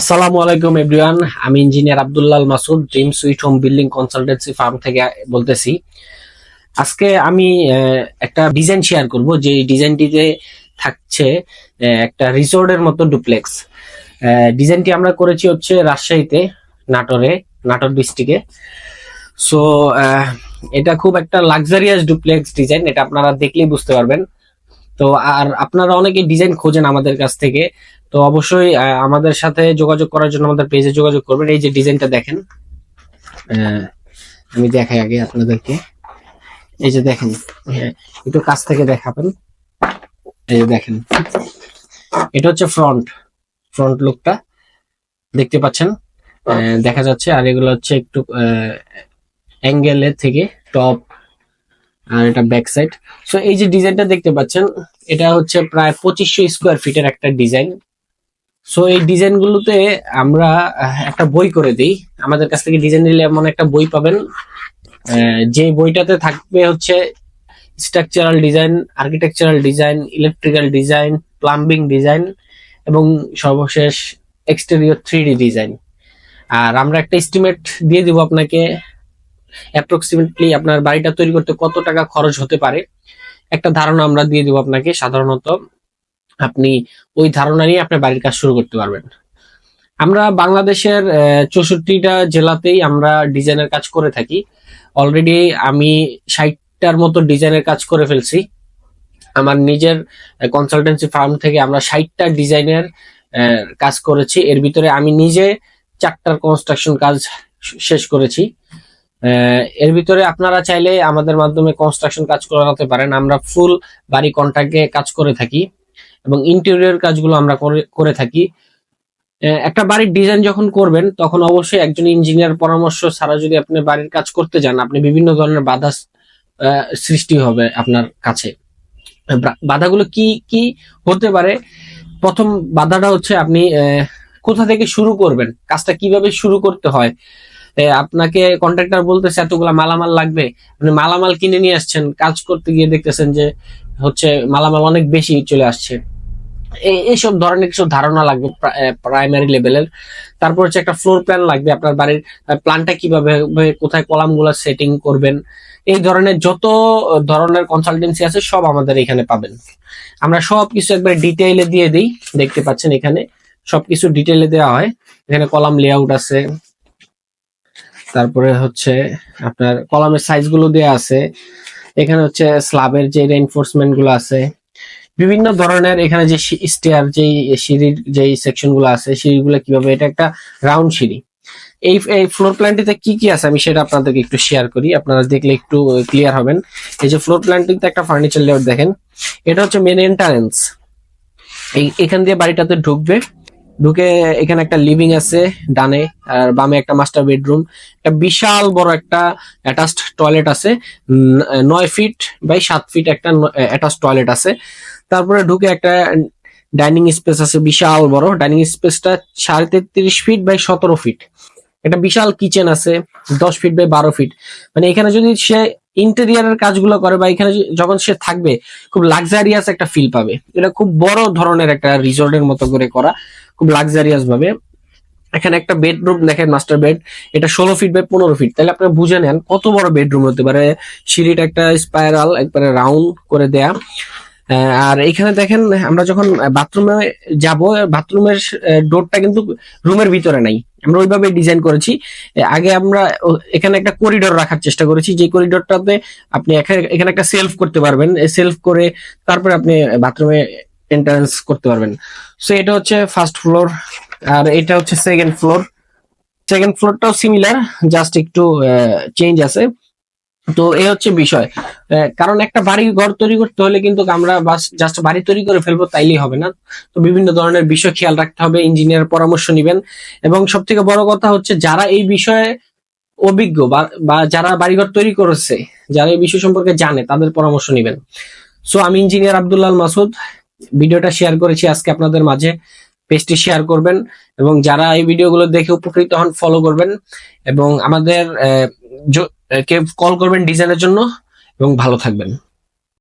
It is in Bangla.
আসসালামু আলাইকুম, এভরিওয়ান। আমি engineer Abdullah Masud dream sweet home building consultancy firm থেকে বলতেছি। আজকে আমি একটা ডিজাইন শেয়ার করব, যে ডিজাইনটিতে থাকছে একটা রিসোর্টের মতো ডুপ্লেক্স। ডিজাইনটি আমরা করেছি হচ্ছে রাজশাহীতে, নাটোরে, নাটোর ডিস্ট্রিক্টে। সো এটা খুব একটা লাক্সারিয়াস ডুপ্লেক্স ডিজাইন, এটা আপনারা দেখলেই বুঝতে পারবেন। তো, আর আপনারা অনেকে ডিজাইন খোঁজেন আমাদের কাছ থেকে তো অবশ্যই আমাদের সাথে যোগাযোগ করার জন্য আমাদের পেজে যোগাযোগ করবেন। এই যে ডিজাইনটা দেখেন আমি দেখাই আগে আপনাদেরকে। এই যে দেখেন হ্যাঁ, একটু কাছ থেকে দেখাবেন। এই যে দেখেন এটা হচ্ছে ফ্রন্ট ফ্রন্ট লুকটা দেখতে পাচ্ছেন? দেখা যাচ্ছে আর এগুলো হচ্ছে একটু অ্যাঙ্গেলের থেকে টপ আর এটা ব্যাক সাইড সো এই যে ডিজাইনটা দেখতে পাচ্ছেন এটা হচ্ছে প্রায় পঁচিশশো স্কোয়ার ফিটের একটা ডিজাইন সো এই ডিজাইন গুলোতে আমরা একটা বই করে দিই। আমাদের কাছ থেকে ডিজাইন নিলে এমন একটা বই পাবেন। যে বইটাতে থাকবে হচ্ছে structural design architectural design electrical design plumbing design এবং সর্বশেষ এক্সটেরিয়র থ্রি ডি ডিজাইন আর আমরা একটা এস্টিমেট দিয়ে দিব আপনাকে। অ্যাপ্রক্সিমেটলি আপনার বাড়িটা তৈরি করতে কত টাকা খরচ হতে পারে? একটা ধারণা আমরা দিয়ে দিব আপনাকে সাধারণত। আপনি ওই ধারণা নিয়ে আপনার বাড়ির কাজ শুরু করতে পারবেন। আমরা বাংলাদেশের চৌষট্টিটা জেলাতেই আমরা ডিজাইনের কাজ করে থাকি। অলরেডি আমি ষাটটার মতো ডিজাইনের কাজ করে ফেলছি। আমার নিজের কনসালটেন্সি ফার্ম থেকে আমরা ষাটটা ডিজাইনের কাজ করেছি। এর ভিতরে আমি নিজে চারটার কনস্ট্রাকশন কাজ শেষ করেছি। এর ভিতরে আপনারা চাইলে আমাদের মাধ্যমে কনস্ট্রাকশন কাজ করাতে পারেন। আমরা ফুল বাড়ি কন্ট্রাক্টে কাজ করে থাকি। এবং ইন্টেরিয়র কাজগুলো আমরা করে- থাকি। একটা বাড়ির ডিজাইন যখন করবেন, তখন অবশ্যই একজন ইঞ্জিনিয়ার পরামর্শ ছাড়া যদি আপনি বাড়ির কাজ করতে যান, আপনি বিভিন্ন ধরনের বাধা সৃষ্টি হবে আপনার কাছে। বাধাগুলো কি কি হতে পারে? প্রথম বাধাটা হচ্ছে আপনি কোথা থেকে শুরু করবেন? কাজটা কীভাবে শুরু করতে হয়? আপনাকে কন্ট্রাক্টর বলতেছে, এতগুলা মালামাল লাগবে। আপনি মালামাল কিনে নিয়ে আসছেন, কাজ করতে গিয়ে দেখতেছেন যে, হচ্ছে মালামাল অনেক বেশি চলে আসছে। এইসব ধরনের কিছু ধারণা লাগবে প্রাইমারি লেভেলের তারপর হচ্ছে একটা ফ্লোর প্ল্যান লাগবে, আপনার বাড়ির প্ল্যানটা কীভাবে কোথায় কলামগুলো সেটিং করবেন। এই ধরনের যত ধরনের কনসালটেন্সি আছে, সব আমাদের এখানে পাবেন। আমরা সব কিছু একবার ডিটেইলে দিয়ে দিই, দেখতে পাচ্ছেন এখানে। সবকিছু ডিটেইলে দেওয়া হয়। এখানে কলাম লেআউট আছে। তারপরে হচ্ছে আপনার কলামের সাইজগুলো দেওয়া আছে। এখানে হচ্ছে স্ল্যাবের যে রেইনফোর্সমেন্টগুলো আছে। বিভিন্ন ধরনের এখানে যে স্টেয়ার যেই সিঁড়ির যেই সেকশনগুলো আছে, সিঁড়িগুলো কীভাবে, এটা একটা রাউন্ড সিঁড়ি। এই এই ফ্লোর প্ল্যানটিতে কি কি আছে আমি সেটা আপনাদেরকে একটু শেয়ার করি, আপনারা দেখলে একটু ক্লিয়ার হবেন। এই যে ফ্লোর প্ল্যানটিতে একটা ফার্নিচার লেআউট দেখেন, এটা হচ্ছে মেন এন্টারেন্স এই, এখান দিয়ে বাড়িটাতে ঢুকবে, ঢুকে এখানে একটা লিভিং আছে ডানে, আর বামে একটা মাস্টার বেডরুম একটা বিশাল বড় একটা অ্যাটাচড টয়লেট আছে নয় ফিট বাই সাত ফিট একটা অ্যাটাচ টয়লেট আছে। তারপরে ঢুকে একটা ডাইনিং স্পেস আছে বিশাল বড়। ডাইনিং স্পেসটা সাড়ে তেত্রিশ ফিট বাই সতেরো ফিট। একটা বিশাল কিচেন আছে, দশ ফিট বাই বারো ফিট। মানে এখানে যদি সে ইন্টেরিয়ারের কাজগুলো করে বা এখানে যখন সে থাকবে, খুব লাক্সারিয়াস একটা ফিল পাবে। এটা খুব বড় ধরনের একটা রিসোর্টের মতো করে করা, খুব লাক্সারিয়াস ভাবে। এখানে একটা বেডরুম দেখেন মাস্টার বেড এটা ষোলো ফিট বাই পনেরো ফিট। তাহলে আপনি বুঝে নেন কত বড় বেডরুম হতে পারে। সিঁড়িটা একটা স্পাইরাল একবারে রাউন্ড করে দেয়া। আর এখানে দেখেন, আমরা যখন বাথরুমে যাব বাথরুমের ডোরটা কিন্তু রুমের ভিতরে নাই। আমরা ওইভাবে ডিজাইন করেছি। আগে আমরা এখানে একটা করিডোর রাখার চেষ্টা করেছি। যে করিডোরটাতে আপনি এখানে একটা সেলফ করতে পারবেন। সেলফ করে তারপরে আপনি বাথরুমে এন্ট্রান্স করতে পারবেন। সো এটা হচ্ছে ফার্স্ট ফ্লোর আর এটা হচ্ছে সেকেন্ড ফ্লোর সেকেন্ড ফ্লোরটাও সিমিলার জাস্ট একটু চেঞ্জ আছে। তো এই হচ্ছে বিষয়। কারণ একটা বাড়ি ঘর তৈরি করতে হলে কিন্তু আমরা জাস্ট বাড়ি তৈরি করে ফেলব তাইলেই হবে না। তো বিভিন্ন ধরনের বিষয় খেয়াল রাখতে হবে, ইঞ্জিনিয়ার পরামর্শ নিবেন। এবং সব থেকে বড় কথা হচ্ছে যারা এই বিষয়ে অভিজ্ঞ বা- যারা বাড়িঘর তৈরি করেছে, যারা এই বিষয় সম্পর্কে জানে, তাদের পরামর্শ নিবেন। সো আমি ইঞ্জিনিয়ার আব্দুল্লাহ মাসুদ। ভিডিওটা শেয়ার করেছি আজকে আপনাদের মাঝে। পেজটি শেয়ার করবেন এবং যারা এই ভিডিওগুলো দেখে উপকৃত হন ফলো করবেন। এবং আমাদের কে কল করবেন ডিজাইনের জন্য এবং ভালো থাকবেন।